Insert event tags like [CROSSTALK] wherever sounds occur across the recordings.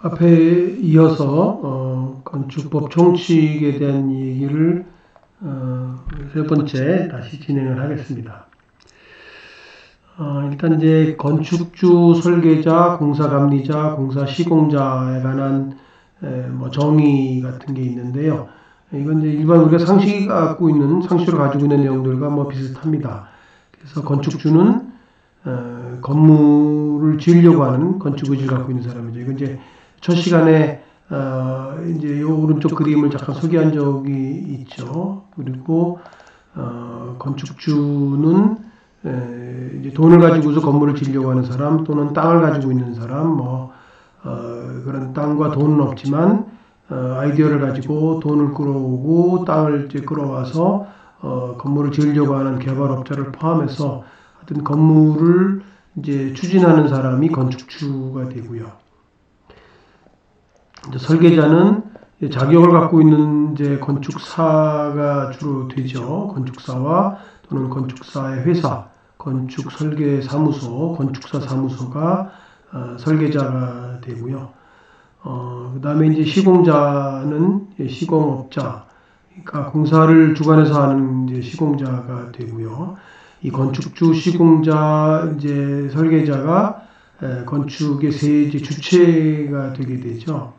앞에 이어서 어, 건축법 총칙에 대한 얘기를 어, 세 번째 다시 진행을 하겠습니다. 어, 일단 이제 건축주, 설계자, 공사감리자, 공사시공자에 관한 에, 뭐 정의 같은 게 있는데요. 이건 이제 일반 우리가 상식이 갖고 있는 상식으로 가지고 있는 내용들과 뭐 비슷합니다. 그래서 건축주는 어, 건물을 지으려고 하는 건축 의지를 갖고 있는 사람이죠. 이건 이제 첫 시간에 어, 이제 요 오른쪽 그림을 잠깐 소개한 적이 있죠. 그리고 어, 건축주는 에, 이제 돈을 가지고서 건물을 지으려고 하는 사람 또는 땅을 가지고 있는 사람 뭐 어, 그런 땅과 돈은 없지만 어, 아이디어를 가지고 돈을 끌어오고 땅을 이제 끌어와서 어, 건물을 지으려고 하는 개발업자를 포함해서 하여튼 건물을 이제 추진하는 사람이 건축주가 되고요. 설계자는 자격을 갖고 있는 이제 건축사가 주로 되죠. 건축사와 또는 건축사의 회사, 건축 설계 사무소, 건축사 사무소가 어, 설계자가 되고요. 어, 그 다음에 이제 시공자는 시공업자, 그러니까 공사를 주관해서 하는 이제 시공자가 되고요. 이 건축주, 시공자, 이제 설계자가 에, 건축의 세 주체가 되게 되죠.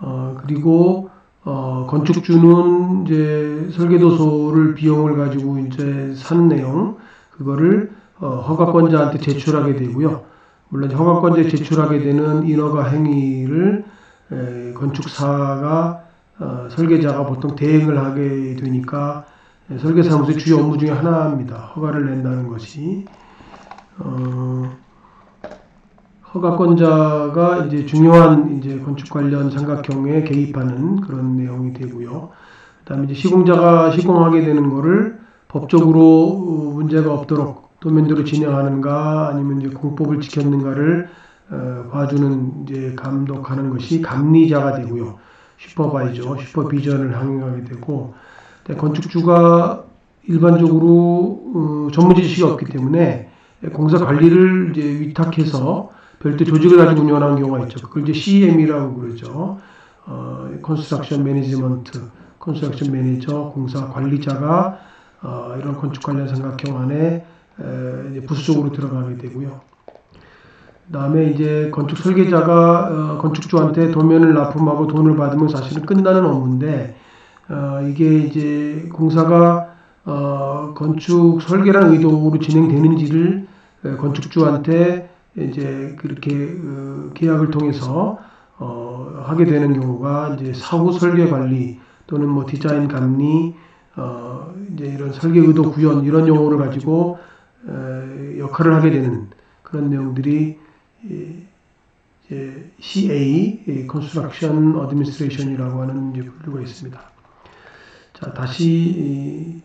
어, 그리고 어, 건축주는 이제 설계도서를 비용을 가지고 이제 산 내용 그거를 어, 허가권자한테 제출하게 되고요. 물론 허가권자에 제출하게 되는 인허가 행위를 에, 건축사가 어, 설계자가 보통 대행을 하게 되니까 에, 설계사무소의 주요 업무 중에 하나입니다. 허가를 낸다는 것이 어, 허가권자가 이제 중요한 이제 건축 관련 삼각형에 개입하는 그런 내용이 되고요. 그다음에 이제 시공자가 시공하게 되는 거를 법적으로 어, 문제가 없도록 도면대로 진행하는가 아니면 이제 공법을 지켰는가를 어, 봐주는 이제 감독하는 것이 감리자가 되고요. 슈퍼바이저, 슈퍼비전을 항행하게 되고 건축주가 일반적으로 어, 전문 지식이 없기 때문에 공사 관리를 이제 위탁해서 별도 조직을 가지고 운영하는 경우가 있죠. 그걸 이제 CM이라고 그러죠. 어, 컨스트럭션 매니지먼트, 컨스트럭션 매니저, 공사 관리자가 어, 이런 건축 관련 삼각형 안에 에, 이제 부수적으로 들어가게 되고요. 그다음에 이제 건축 설계자가 어, 건축주한테 도면을 납품하고 돈을 받으면 사실은 끝나는 업무인데 어, 이게 이제 공사가 어, 건축 설계라는 의도로 진행되는지를 에, 건축주한테 이제 그렇게 어, 계약을 통해서 어, 하게 되는 경우가 이제 사후 설계 관리 또는 뭐 디자인 감리 어, 이제 이런 설계 의도 구현 이런 용어를 가지고 에, 역할을 하게 되는 그런 내용들이 이제 CA Construction Administration이라고 하는 이제 분류가 있습니다. 자 다시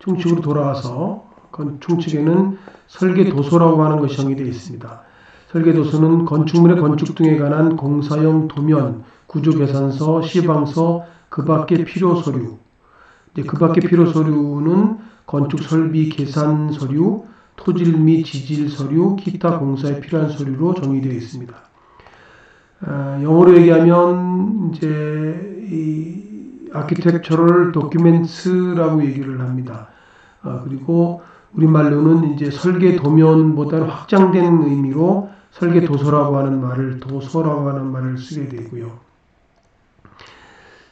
총칙으로 돌아와서 총칙에는 설계도서라고 하는 것이 정의되어 있습니다. 설계도서는 건축물의 건축 등에 관한 공사용 도면, 구조계산서, 시방서, 그 밖의 필요 서류. 이제 그 밖의 필요 서류는 건축 설비 계산 서류, 토질 및 지질 서류, 기타 공사에 필요한 서류로 정의되어 있습니다. 어, 영어로 얘기하면 이제 이 아키텍처럴 도큐멘트라고 얘기를 합니다. 어, 그리고 우리말로는 이제 설계 도면보다는 확장된 의미로 설계 도서라고 하는 말을 도서라고 하는 말을 쓰게 되고요.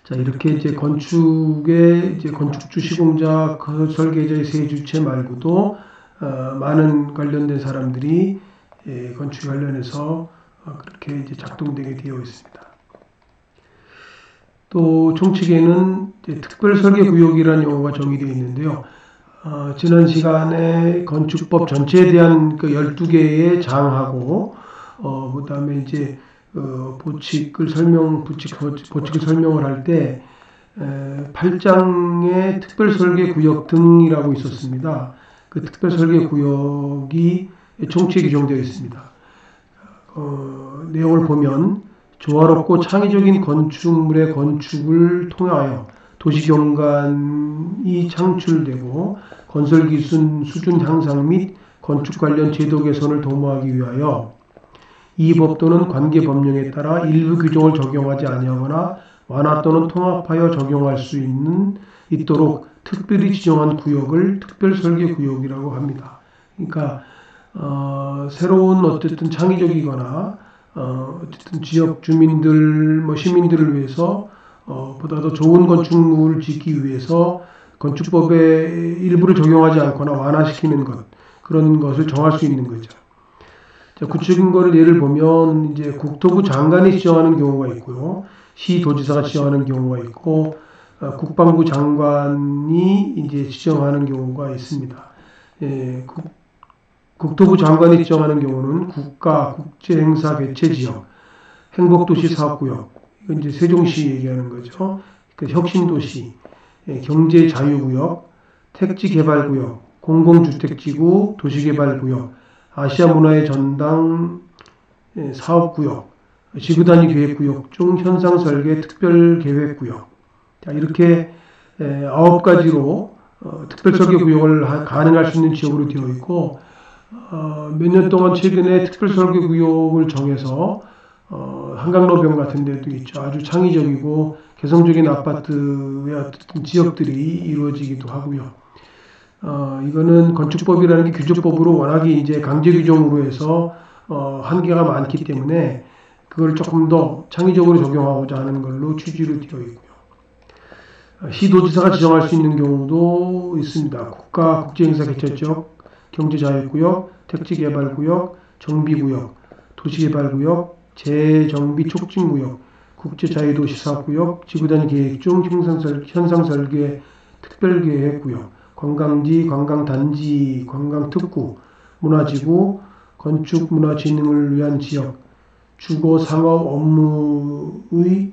자 이렇게 이제 건축의 이제 건축주 시공자 그 설계자의 세 주체 말고도 어, 많은 관련된 사람들이 예, 건축 관련해서 어, 그렇게 이제 작동되게 되어 있습니다. 또 총칙에는 특별 설계 구역이라는 용어가 정의되어 있는데요. 어, 지난 시간에 건축법 전체에 대한 그 12개의 장하고, 어, 그 다음에 이제, 어, 보칙을 설명, 보칙, 보칙을 설명을 할 때, 에, 8장의 특별 설계 구역 등이라고 있었습니다. 그 특별 설계 구역이 총칙에 규정되어 있습니다. 어, 내용을 보면, 조화롭고 창의적인 건축물의 건축을 통하여 도시경관이 창출되고 건설기술 수준 향상 및 건축 관련 제도 개선을 도모하기 위하여 이 법 또는 관계 법령에 따라 일부 규정을 적용하지 아니하거나 완화 또는 통합하여 적용할 수 있는 있도록 특별히 지정한 구역을 특별 설계 구역이라고 합니다. 그러니까 어, 새로운 어쨌든 창의적이거나 어, 어쨌든 지역 주민들 뭐 시민들을 위해서 어, 보다 더 좋은 건축물을 짓기 위해서 건축법의 일부를 적용하지 않거나 완화시키는 것 그런 것을 정할 수 있는 거죠. 자, 구체적인 거를 예를 보면 이제 국토부 장관이 지정하는 경우가 있고요. 시도지사가 지정하는 경우가 있고 어, 국방부 장관이 이제 지정하는 경우가 있습니다. 예, 국, 국토부 장관이 지정하는 경우는 국가 국제행사 개최 지역, 행복도시 사업구역, 이건 이제 세종시 얘기하는 거죠. 그 혁신도시, 예, 경제자유구역, 택지개발구역, 공공주택지구, 도시개발구역, 아시아 문화의 전당 예, 사업구역, 지구단위 계획구역 중 현상설계 특별계획구역. 자, 이렇게 에, 아홉 가지로 어, 특별설계 구역을 하- 가능할 수 있는 지역으로 되어 있고 어, 몇년 동안 최근에 특별설계 구역을 정해서 어, 한강로병 같은 데도 있죠. 아주 창의적이고 개성적인 아파트의 어떤 지역들이 이루어지기도 하고요. 어, 이거는 건축법이라는 게 규조법으로 워낙에 이제 강제 규정으로 해서 어, 한계가 많기 때문에 그걸 조금 더 창의적으로 적용하고자 하는 걸로 취지로 되어 있고요. 어, 시도지사가 지정할 수 있는 경우도 있습니다. 국가 국제행사 개최지역, 경제자유구역, 택지개발구역, 정비구역, 도시개발구역, 재정비 촉진구역, 국제자유도시사구역, 지구단위 계획 중 현상설, 현상설계 특별계획구역, 관광지, 관광단지, 관광특구, 문화지구, 건축문화진흥을 위한 지역, 주거 상업 업무의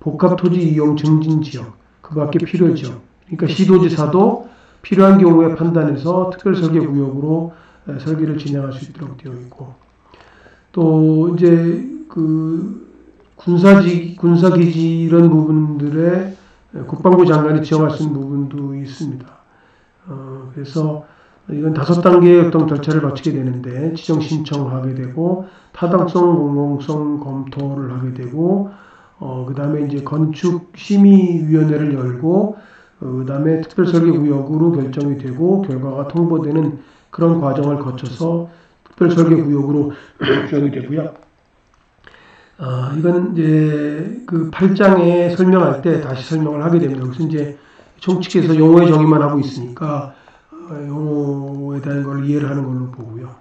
복합토지 이용 증진 지역, 그 밖에 필요 지역. 그러니까 시도지사도 필요한 경우에 판단해서 특별설계구역으로 에, 설계를 진행할 수 있도록 되어 있고, 또 이제 그 군사지 군사기지 이런 부분들에 국방부 장관이 지정할 수 있는 부분도 있습니다. 어, 그래서 이건 다섯 단계의 어떤 절차를 거치게 되는데 지정 신청하게 되고 타당성 공공성 검토를 하게 되고 어, 그다음에 이제 건축 심의 위원회를 열고 어, 그다음에 특별 설계 구역으로 결정이 되고 결과가 통보되는 그런 과정을 거쳐서 특별 설계 구역으로 [CLEARS THROAT] 지정이 되고요. 아, 이건 이제 그 8장에 설명할 때 다시 설명을 하게 됩니다. 그래서 이제 총칙에서 용어의 정의만 하고 있으니까 어, 용어에 대한 걸 이해를 하는 걸로 보고요.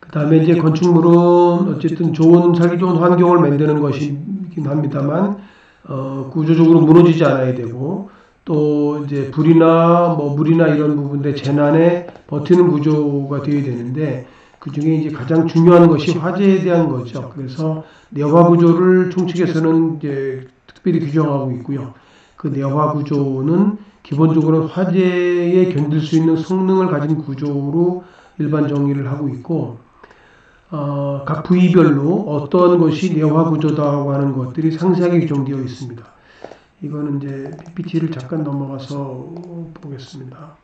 그 다음에 이제 건축물은 어쨌든 좋은 살기 좋은 환경을 만드는 것이긴 합니다만 어, 구조적으로 무너지지 않아야 되고 또 이제 불이나 뭐 물이나 이런 부분들 재난에 버티는 구조가 되어야 되는데 그 중에 이제 가장 중요한 것이 화재에 대한 거죠. 그래서 내화 구조를 총칙에서는 이제 특별히 규정하고 있고요. 그 내화 구조는 기본적으로 화재에 견딜 수 있는 성능을 가진 구조로 일반 정의를 하고 있고 어, 각 부위별로 어떤 것이 내화 구조다고 하는 것들이 상세하게 규정되어 있습니다. 이거는 이제 PPT를 잠깐 넘어가서 보겠습니다.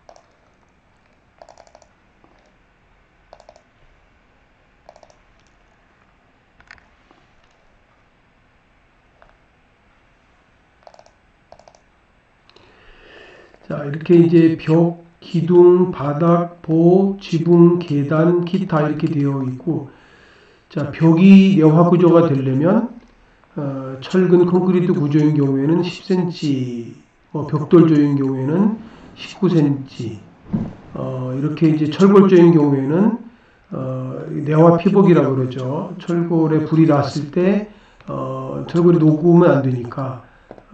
자, 이렇게 이제 벽, 기둥, 바닥, 보, 지붕, 계단, 기타 이렇게 되어 있고, 자, 벽이 내화 구조가 되려면 어, 철근 콘크리트 구조인 경우에는 10cm, 뭐 벽돌조인 경우에는 19cm, 어, 이렇게 이제 철골조인 경우에는 어, 내화 피복이라고 그러죠. 철골에 불이 났을 때 어, 철골이 녹으면 안 되니까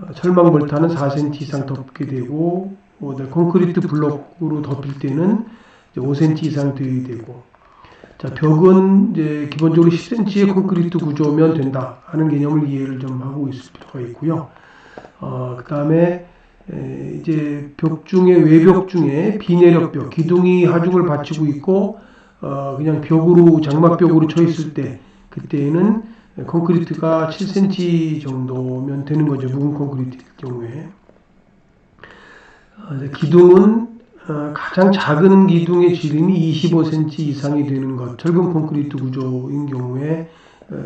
어, 철망 볼타는 4cm 이상 덮게 되고 뭐, 네, 콘크리트 블록으로 덮일 때는 이제 5cm 이상 되어야 되고. 자 벽은 이제 기본적으로 10cm의 콘크리트 구조면 된다 하는 개념을 이해를 좀 하고 있을 필요가 있고요. 어, 그 다음에 이제 벽 중에 외벽 중에 비내력벽 기둥이 하중을 받치고 있고 어, 그냥 벽으로 장막벽으로 쳐 있을 때 그때는 콘크리트가 7cm 정도면 되는 거죠. 묵은 콘크리트 경우에 기둥은 어, 가장 작은 기둥의 지름이 25cm 이상이 되는 것, 철근 콘크리트 구조인 경우에 어,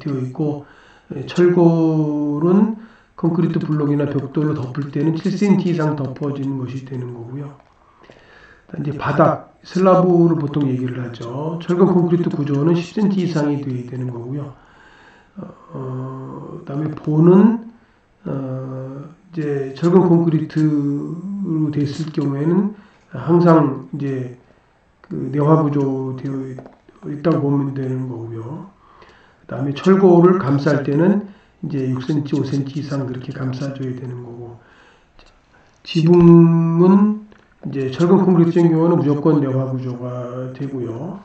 되어 있고 에, 철골은 콘크리트 블록이나 벽돌로 덮을 때는 7cm 이상 덮어지는 것이 되는 거고요. 이제 바닥 슬라브를 보통 얘기를 하죠. 철근 콘크리트 구조는 10cm 이상이 돼야 되는 거고요. 어, 그다음에 본은 어, 이제 철근 콘크리트 로 됐을 경우에는 항상 이제 그 내화 구조 되어 있다고 보면 되는 거고요. 그다음에 철골을 감쌀 때는 이제 6cm, 5cm 이상 그렇게 감싸줘야 되는 거고 지붕은 이제 철근 콘크리트인 경우는 무조건 내화 구조가 되고요.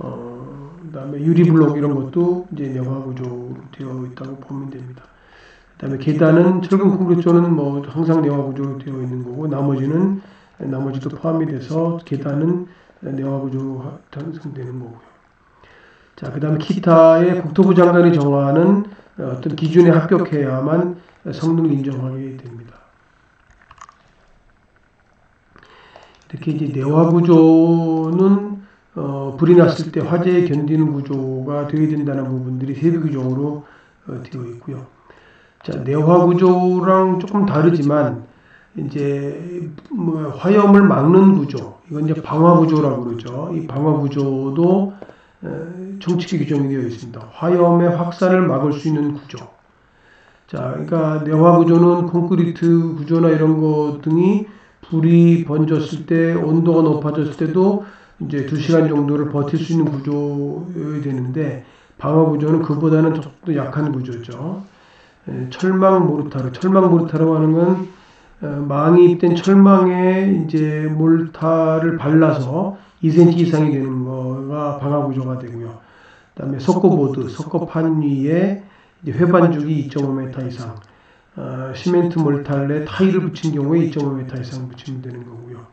어, 그다음에 유리 블록 이런 것도 이제 내화 구조로 되어 있다고 보면 됩니다. 그다음에 계단은 철근 콘크리트는 뭐 항상 내화 구조로 되어 있는 거고 나머지는 나머지도 포함이 돼서 계단은 내화 구조로 탄생되는 거고요. 자, 그다음에 기타의 국토부 장관이 정하는 어떤 기준에 합격해야만 성능을 인정하게 됩니다. 이렇게 이제 내화 구조는 어, 불이 났을 때 화재에 견디는 구조가 되어야 된다는 부분들이 세부 규정으로 어, 되어 있고요. 자, 내화 구조랑 조금 다르지만 이제 뭐 화염을 막는 구조, 이건 이제 방화 구조라고 그러죠. 이 방화 구조도 정칙에 규정이 되어 있습니다. 화염의 확산을 막을 수 있는 구조. 자, 그러니까 내화 구조는 콘크리트 구조나 이런 것 등이 불이 번졌을 때 온도가 높아졌을 때도 이제 두 시간 정도를 버틸 수 있는 구조여야 되는데 방화 구조는 그보다는 조금 더 약한 구조죠. 철망 모르타르, 철망 모르타르 하는 건 어, 망이 입된 철망에 이제 몰타를 발라서 2cm 이상이 되는 거가 방화 구조가 되고요. 그다음에 석고보드, 석고판 위에 회반죽이 2.5m 이상, 어, 시멘트 몰탈에 타일을 붙인 경우에 2.5m 이상 붙이면 되는 거고요.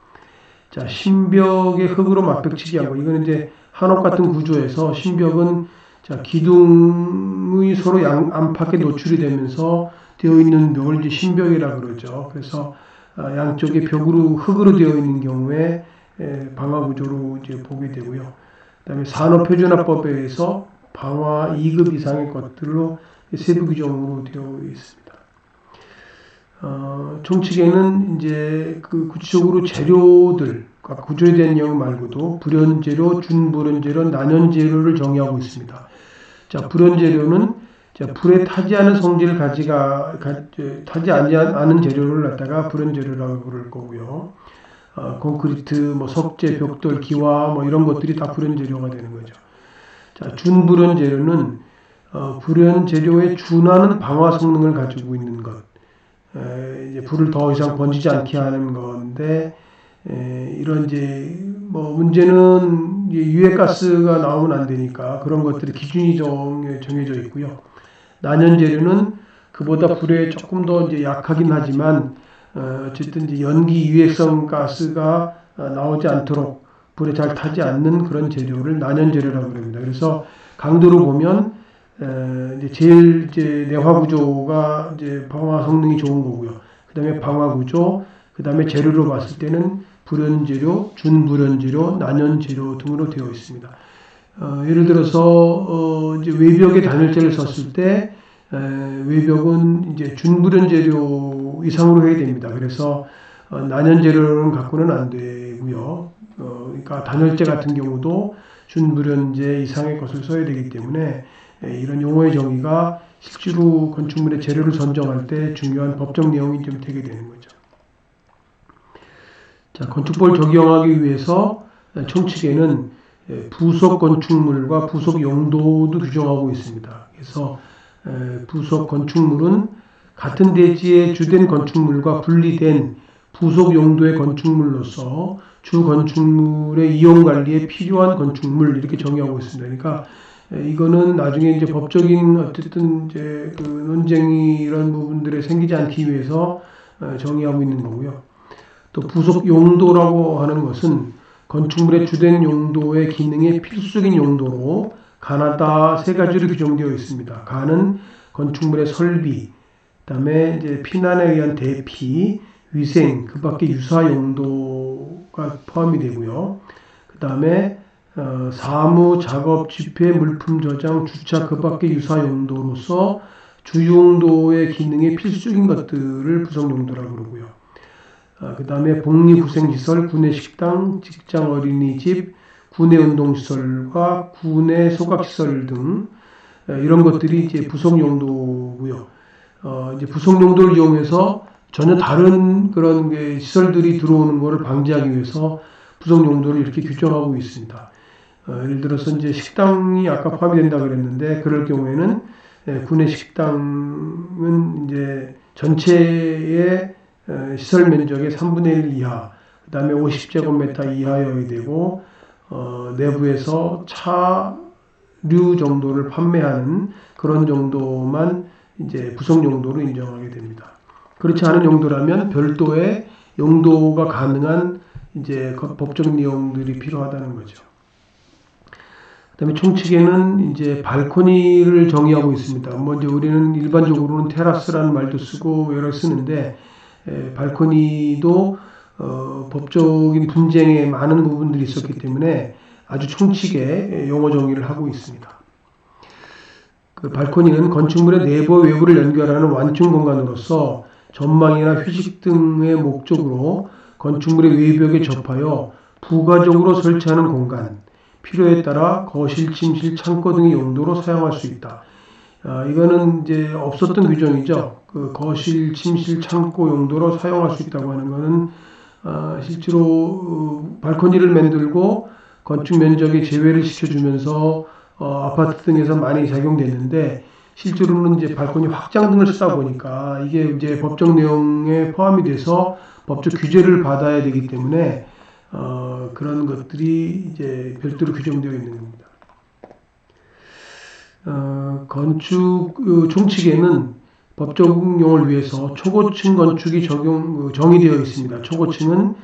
자, 신벽에 흙으로 맞벽치기 하고 이거는 이제 한옥 같은 구조에서 신벽은 자, 기둥이 서로 양, 안팎에 노출이 되면서 되어 있는 벽을 이제 신벽이라 그러죠. 그래서 아, 양쪽에 벽으로 흙으로 되어 있는 경우에 방화 구조로 이제 보게 되고요. 그다음에 산업표준화법에 의해서 방화 2급 이상의 것들로 세부 규정으로 되어 있습니다. 어, 총칙에는 이제 그 구체적으로 재료들, 구조에 대한 내용 말고도 불연재료, 준불연재료, 난연재료를 정의하고 있습니다. 자, 불연재료는 자, 불에 타지 않은 성질을 가지가 가, 타지 않은 재료를 갖다가 불연재료라고 그럴 거고요. 어, 콘크리트, 뭐 석재, 벽돌, 기와 뭐 이런 것들이 다 불연 재료가 되는 거죠. 자, 준불연 재료는 어, 불연 재료에 준하는 방화 성능을 가지고 있는 것. 에, 이제 불을 더 이상 번지지 않게 하는 건데 에, 이런 이제 뭐 문제는 유해가스가 나오면 안 되니까 그런 것들이 기준이 정, 정해져 있고요. 난연 재료는 그보다 불에 조금 더 이제 약하긴 하지만 어, 어쨌든 이제 연기 유해성 가스가 어, 나오지 않도록 불에 잘 타지 않는 그런 재료를 난연 재료라고 합니다. 그래서 강도로 보면 이제 제일 이제 내화 구조가 이제 방화 성능이 좋은 거고요. 그다음에 방화 구조, 그다음에 재료로 봤을 때는 불연 재료, 준불연 재료, 난연 재료 등으로 되어 있습니다. 어, 예를 들어서 어, 이제 외벽에 단열재를 썼을 때 에, 외벽은 이제 준불연 재료 이상으로 해야 됩니다. 그래서 어, 난연 재료는 갖고는 안 되고요. 어, 그러니까 단열재 같은 경우도 준불연재 이상의 것을 써야 되기 때문에 에, 이런 용어의 정의가 실제로 건축물의 재료를 선정할 때 중요한 법적 내용이 좀 되게 되는 거죠. 자, 건축법을 적용하기 위해서 총칙에는 부속 건축물과 부속 용도도 규정하고 있습니다. 그래서 부속 건축물은 같은 대지의 주된 건축물과 분리된 부속 용도의 건축물로서 주 건축물의 이용 관리에 필요한 건축물 이렇게 정의하고 있습니다. 그러니까 이거는 나중에 이제 법적인 어쨌든 이제 그 논쟁이 이런 부분들에 생기지 않기 위해서 정의하고 있는 거고요. 또 부속 용도라고 하는 것은 건축물의 주된 용도의 기능의 필수적인 용도로 가나다 세 가지로 규정되어 있습니다. 가는 건축물의 설비, 그다음에 이제 피난에 의한 대피, 위생, 그 밖에 유사 용도가 포함이 되고요. 그 다음에 어, 사무, 작업, 집회, 물품 저장, 주차, 그 밖에 유사 용도로서 주용도의 기능에 필수적인 것들을 부속 용도라고 그러고요. 어, 그 다음에 복리후생시설, 구내식당, 직장 어린이집, 구내 운동시설과 구내 소각시설 등 어, 이런 것들이 이제 부속 용도고요. 어, 이제 부속 용도를 이용해서 전혀 다른 그런 게 시설들이 들어오는 것을 방지하기 위해서 부속 용도를 이렇게 규정하고 있습니다. 어, 예를 들어서 이제 식당이 아까 포함이 된다 그랬는데 그럴 경우에는 예, 구내 식당은 이제 전체의 어, 시설 면적의 3분의 1 이하, 그 다음에 50제곱미터 이하여야 되고 어, 내부에서 차류 정도를 판매하는 그런 정도만 이제 부속 용도로 인정하게 됩니다. 그렇지 않은 용도라면 별도의 용도가 가능한 이제 그 법적 내용들이 필요하다는 거죠. 그다음에 총칙에는 이제 발코니를 정의하고 있습니다. 뭐 이제 우리는 일반적으로는 테라스라는 말도 쓰고 여러 쓰는데 에, 발코니도 어, 법적인 분쟁에 많은 부분들이 있었기 때문에 아주 총칙의 용어 정의를 하고 있습니다. 그 발코니는 건축물의 내부와 외부를 연결하는 완충 공간으로서 전망이나 휴식 등의 목적으로 건축물의 외벽에 접하여 부가적으로 설치하는 공간, 필요에 따라 거실, 침실, 창고 등의 용도로 사용할 수 있다. 아, 이거는 이제 없었던 규정이죠. 그 거실, 침실, 창고 용도로 사용할 수 있다고 하는 거는 아, 실제로 어, 발코니를 만들고 건축 면적의 제외를 시켜주면서 어, 아파트 등에서 많이 작용됐는데 실제로는 이제 발코니 확장 등을 쓰다 보니까 이게 이제 법적 내용에 포함이 돼서 법적 규제를 받아야 되기 때문에 어, 그런 것들이 이제 별도로 규정되어 있는 겁니다. 어, 건축 그 총칙에는 법 적용을 위해서 초고층 건축이 적용 그 정의되어 있습니다. 초고층은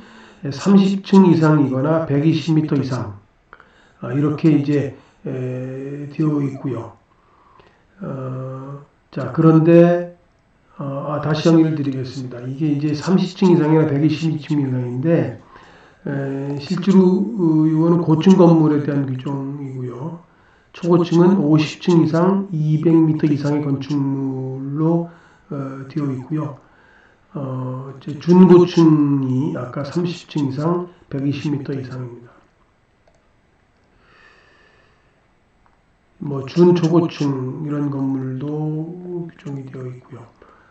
30층 이상이거나 120m 이상 어, 이렇게 이제 에, 되어 있고요. 어, 자 그런데 어, 아, 다시 정의를 드리겠습니다. 이게 이제 30층 이상이나 120층 이상인데 에, 실제로 어, 이거는 고층 건물에 대한 규정이고요. 초고층은 50층 이상 200m 이상의 건축물로 어, 되어 있고요. 어, 준고층이 아까 30층 이상 120m 이상입니다. 뭐 준초고층 이런 건물도 규정이 되어 있고요.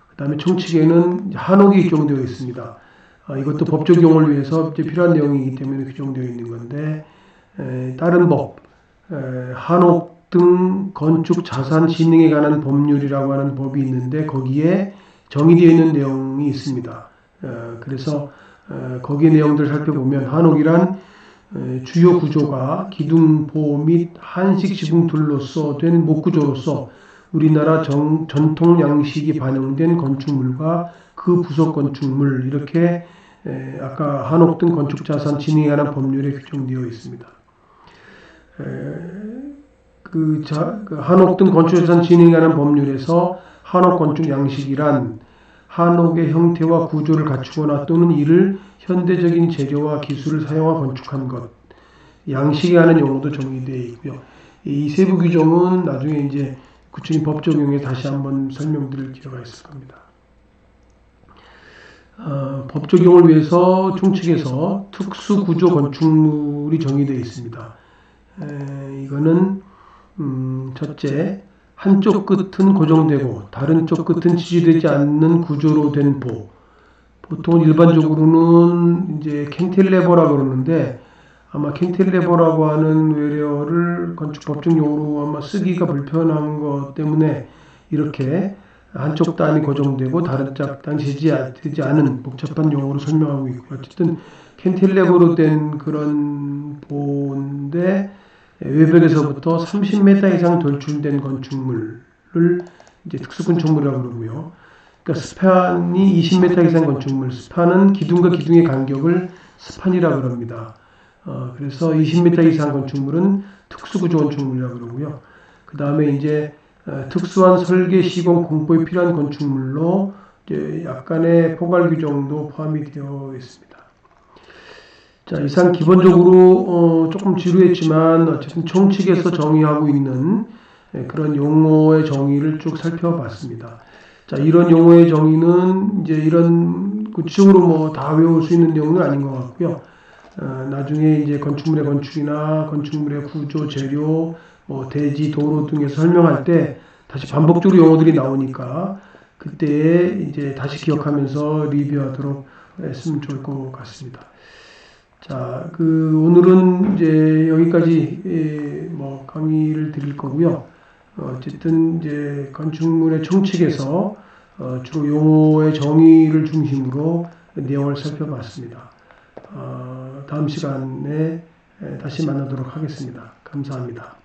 그 다음에 총칙에는 한옥이 규정되어 있습니다. 아, 이것도 법 적 용어를 위해서 필요한 내용이기 때문에 규정되어 있는 건데 에, 다른 법 에, 한옥 등 건축 자산 진흥에 관한 법률이라고 하는 법이 있는데 거기에 정의되어 있는 내용이 있습니다. 에, 그래서 거기 내용들 살펴보면 한옥이란 주요 구조가 기둥보 및 한식 지붕틀로서 된 목구조로서 우리나라 정, 전통 양식이 반영된 건축물과 그 부속 건축물 이렇게 에, 아까 한옥 등 건축 자산 진행에 관한 법률에 규정되어 있습니다. 에, 그, 자, 그 한옥 등 건축 자산 진행에 관한 법률에서 한옥 건축 양식이란 한옥의 형태와 구조를 갖추거나 또는 이를 현대적인 재료와 기술을 사용하 건축한 것. 관한 용어도 정의되어 있고요. 이 세부 규정은 나중에 이제 구체적인 법 적용에 다시 한번 설명드릴 기회가 있을 겁니다. 어, 법 적용을 위해서 총칙에서 특수구조 건축물이 정의되어 있습니다. 에, 이거는 음, 첫째 한쪽 끝은 고정되고 다른 쪽 끝은 지지되지 않는 구조로 된 보. 보통 일반적으로는 이제 캔틸레버라 그러는데 아마 캔틸레버라고 하는 외래어를 건축 법정 용어로 아마 쓰기가 불편한 것 때문에 이렇게 한쪽 단이 고정되고 다른 짝 단이 지지되지 않은 복잡한 용어로 설명하고 있고 어쨌든 캔틸레버로 된 그런 보인데 외벽에서부터 30m 이상 돌출된 건축물을 이제 특수건축물이라고 그러고요. 그러니까 스판이 20m 이상 건축물, 스판은 기둥과 기둥의 간격을 스판이라고 그럽니다. 어, 그래서 20m 이상 건축물은 특수구조 건축물이라고 그러고요. 그 다음에 이제 어, 특수한 설계 시공 공법이 필요한 건축물로 이제 약간의 포괄 규정도 포함이 되어 있습니다. 자, 이상 기본적으로 어, 조금 지루했지만 어쨌든 총칙에서 정의하고 있는 예, 그런 용어의 정의를 쭉 살펴봤습니다. 자, 이런 용어의 정의는 이제 이런 구체적으로 뭐 다 외울 수 있는 내용은 아닌 것 같고요. 어, 나중에 이제 건축물의 건축이나 건축물의 구조, 재료, 뭐 대지, 도로 등에서 설명할 때 다시 반복적으로 용어들이 나오니까 그때 이제 다시 기억하면서 리뷰하도록 했으면 좋을 것 같습니다. 자, 그 오늘은 이제 여기까지 예, 뭐 강의를 드릴 거고요. 어, 어쨌든 이제 건축물의 총칙에서 어, 주로 용어의 정의를 중심으로 내용을 살펴봤습니다. 어, 다음 시간에 에, 다시 만나도록 하겠습니다. 감사합니다.